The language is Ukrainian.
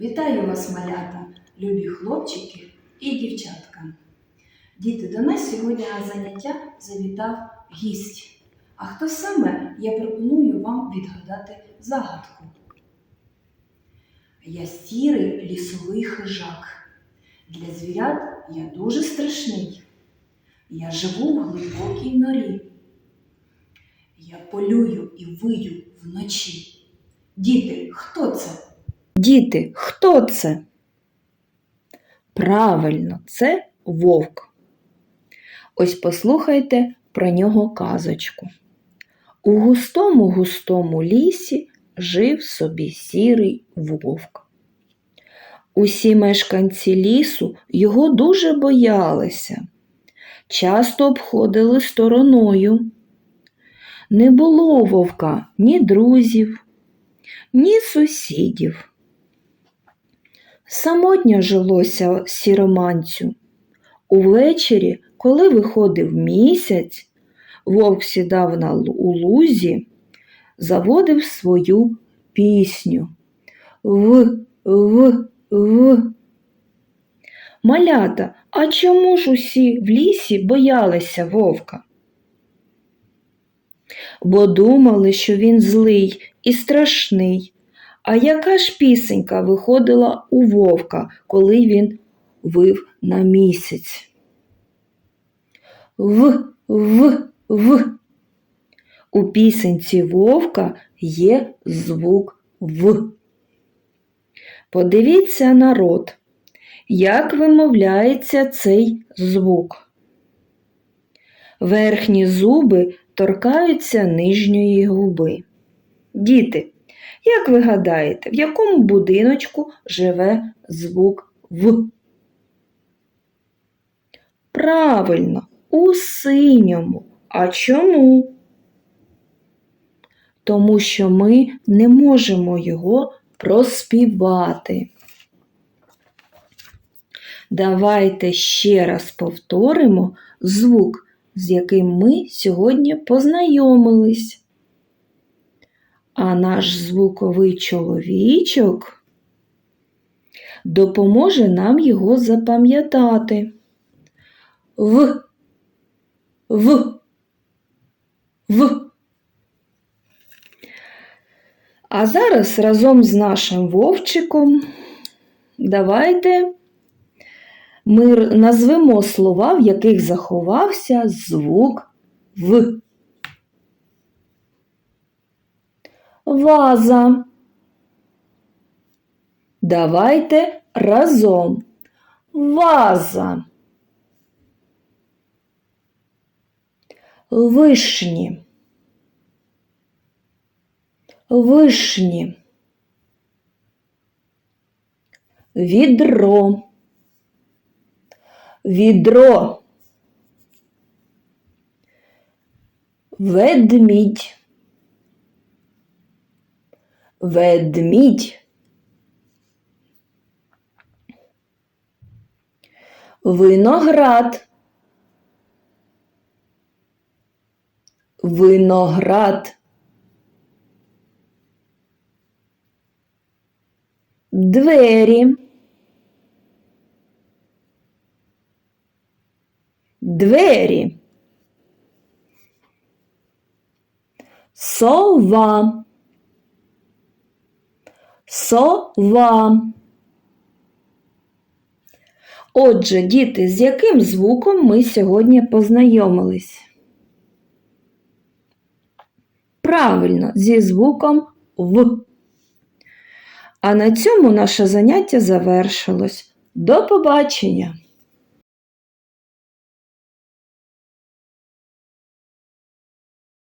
Вітаю вас, малята, любі хлопчики і дівчатка. Діти, до нас сьогодні на заняття завітав гість. А хто саме я пропоную вам відгадати загадку? Я сірий лісовий хижак. Для звірят я дуже страшний. Я живу в глибокій норі. Я полюю і вию вночі. Діти, хто це? Діти, хто це? Правильно, це вовк. Ось послухайте про нього казочку. У густому густому лісі жив собі сірий вовк. Усі мешканці лісу його дуже боялися, часто обходили стороною. Не було вовка ні друзів, ні сусідів. Самотньо жилося сіроманцю. Увечері, коли виходив місяць, вовк сідав на у лузі, заводив свою пісню. В, в, в. Малята, а чому ж усі в лісі боялися вовка? Бо думали, що він злий і страшний. А яка ж пісенька виходила у вовка, коли він вив на місяць? В, в, в. У пісенці вовка є звук В. Подивіться народ, як вимовляється цей звук. Верхні зуби торкаються нижньої губи. Діти, як ви гадаєте, в якому будиночку живе звук В? Правильно, у синьому. А чому? Тому що ми не можемо його проспівати. Давайте ще раз повторимо звук, з яким ми сьогодні познайомились. А наш звуковий чоловічок допоможе нам його запам'ятати. В, в, в. А зараз разом з нашим вовчиком давайте ми назвемо слова, в яких заховався звук В. Ваза. Давайте разом. Ваза. Вишні. Вишні. Відро. Відро. Ведмідь. Ведмідь. Виноград. Виноград. Двері. Двері. Сова. Сова. Отже, діти, з яким звуком ми сьогодні познайомились? Правильно, зі звуком В. А на цьому наше заняття завершилось. До побачення!